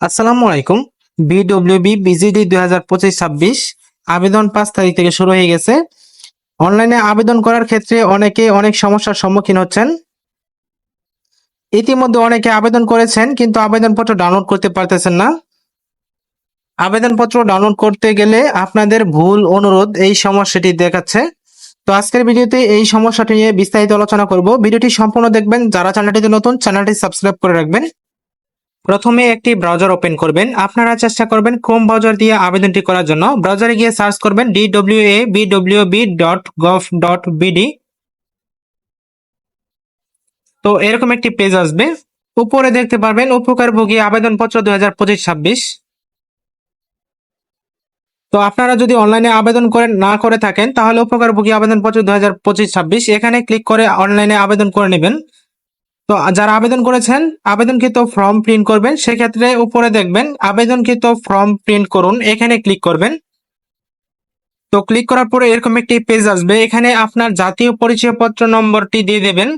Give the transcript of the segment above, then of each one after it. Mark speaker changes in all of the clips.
Speaker 1: আসসালামু আলাইকুম। বিডব্লিউবি বিজিডি দুই হাজার পঁচিশ ছাব্বিশ আবেদন পাঁচ তারিখ থেকে শুরু হয়ে গেছে। অনলাইনে আবেদন করার ক্ষেত্রে অনেকে অনেক সমস্যার সম্মুখীন হচ্ছেন। ইতিমধ্যে অনেকে আবেদন করেছেন, কিন্তু আবেদনপত্র ডাউনলোড করতে পারতেছেন না। আবেদনপত্র ডাউনলোড করতে গেলে আপনাদের ভুল অনুরোধ এই সমস্যাটি দেখাচ্ছে। তো আজকের ভিডিওতে এই সমস্যাটি নিয়ে বিস্তারিত আলোচনা করব। ভিডিওটি সম্পূর্ণ দেখবেন। যারা চ্যানেলটিতে নতুন, চ্যানেলটি সাবস্ক্রাইব করে রাখবেন। প্রথমে একটি ব্রাউজার ওপেন করবেন। আপনারা চেষ্টা করবেন ক্রোম ব্রাউজার দিয়ে আবেদনটি করার জন্য। ব্রাউজারে গিয়ে সার্চ করবেন BWB dot gov dot BD তো এরকম একটি পেজ আসবে। উপরে দেখতে পারবেন উপকারভোগী আবেদনপত্র দুই হাজার পঁচিশ ছাব্বিশ। তো আপনারা যদি অনলাইনে আবেদন করে না করে থাকেন, তাহলে উপকারভোগী আবেদনপত্র দুই হাজার পঁচিশ ছাব্বিশ। এখানে ক্লিক করে অনলাইনে আবেদন করে নেবেন। তো যারা আবেদন করেছেন, আবেদনকৃত ফর্ম প্রিন্ট করবেন, সেক্ষেত্রে উপরে দেখবেন আবেদনকৃত ফর্ম প্রিন্ট করুন, এখানে ক্লিক করবেন। তো ক্লিক করার পরে এরকম একটি পেজ আসবে, এখানে আপনার জাতীয় পরিচয়পত্র নম্বরটি দিয়ে দেবেন।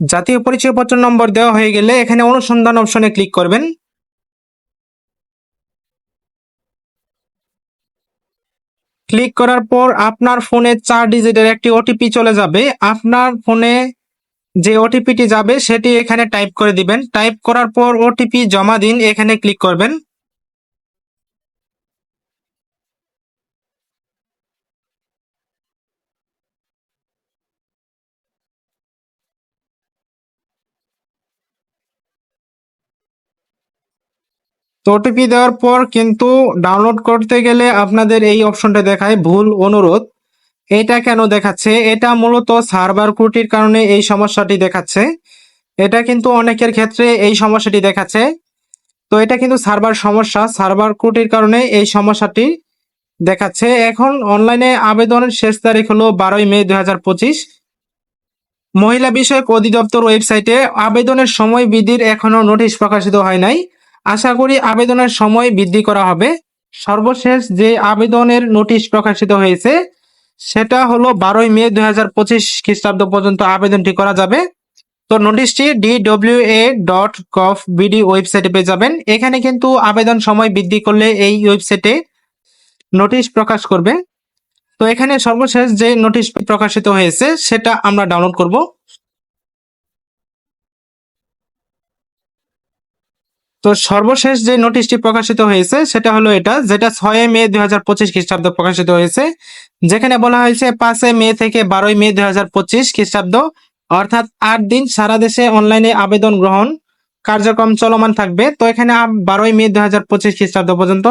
Speaker 1: জাতীয় পরিচয়পত্র নম্বর দেওয়া হয়ে গেলে এখানে অনুসন্ধান অপশনে ক্লিক করবেন। ক্লিক করার পর আপনার ফোনে চার ডিজিটের একটি ওটিপি চলে যাবে। আপনার ফোনে যে ওটিপিটি যাবে, সেটি এখানে টাইপ করে দিবেন। টাইপ করার পর ওটিপি জমা দিন, এখানে ক্লিক করবেন। তো ওটিপি দেওয়ার পর কিন্তু ডাউনলোড করতে গেলে আপনাদের এই অপশনটা দেখায় ভুল অনুরোধ। এটা কেন দেখাচ্ছে? এটা মূলত সার্ভার ত্রুটির কারণে এই সমস্যাটি দেখাচ্ছে। এটা কিন্তু অনেকের ক্ষেত্রে এই সমস্যাটি দেখাচ্ছে। তো এটা কিন্তু সার্ভার সমস্যা। সার্ভার ত্রুটির কারণে এই সমস্যাটি দেখাচ্ছে। এখন অনলাইনে আবেদনের শেষ তারিখ হলো বারোই মে দুই হাজার পঁচিশ। মহিলা বিষয়ক অধিদপ্তর ওয়েবসাইটে আবেদনের সময় বৃদ্ধির এখনও নোটিশ প্রকাশিত হয় নাই। আশা করি আবেদনের সময় বৃদ্ধি করা হবে। সর্বশেষ যে আবেদনের নোটিশ প্রকাশিত হয়েছে, সেটা হলো বারোই মে দুই হাজার পঁচিশ খ্রিস্টাব্দ পর্যন্ত আবেদনটি করা যাবে। তো নোটিশটি DW A dot gov BD ওয়েবসাইটে পেয়ে যাবেন। এখানে কিন্তু আবেদন সময় বৃদ্ধি করলে এই ওয়েবসাইটে নোটিশ প্রকাশ করবে। তো এখানে সর্বশেষ যে নোটিশ প্রকাশিত হয়েছে, সেটা আমরা ডাউনলোড করব। তো সর্বশেষ যে নোটিশটি প্রকাশিত হয়েছে, সেটা হলো এটা, যেটা ছয় মে দুই হাজার পঁচিশ খ্রিস্টাব্দ প্রকাশিত হয়েছে, যেখানে বলা হয়েছে পাঁচই মে থেকে বারোই মে দুই হাজার পঁচিশ খ্রিস্টাব্দ, অর্থাৎ আট দিন সারা দেশে অনলাইনে আবেদন গ্রহণ কার্যক্রম চলমান থাকবে। তো এখানে বারোই মে দুই হাজার পঁচিশ খ্রিস্টাব্দ পর্যন্ত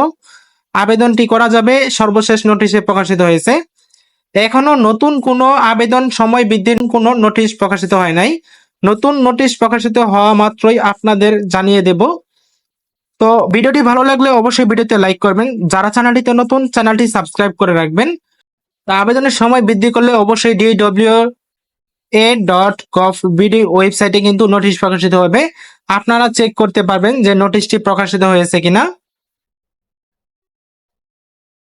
Speaker 1: আবেদনটি করা যাবে, সর্বশেষ নোটিশে প্রকাশিত হয়েছে। এখনও নতুন কোনো আবেদন সময় বৃদ্ধির কোনো নোটিশ প্রকাশিত হয় নাই। নতুন নোটিশ প্রকাশিত হওয়া মাত্রই আপনাদের জানিয়ে দেব তো ভিডিওটি ভালো লাগলে অবশ্যই ভিডিওতে লাইক করবেন। যারা চ্যানেলটিতে নতুন, চ্যানেলটি সাবস্ক্রাইব করে রাখবেন। আবেদনের সময় বৃদ্ধি করলে অবশ্যই DW A dot gov BD ওয়েবসাইটে কিন্তু নোটিশ প্রকাশিত হবে। আপনারা চেক করতে পারবেন যে নোটিশটি প্রকাশিত হয়েছে কিনা।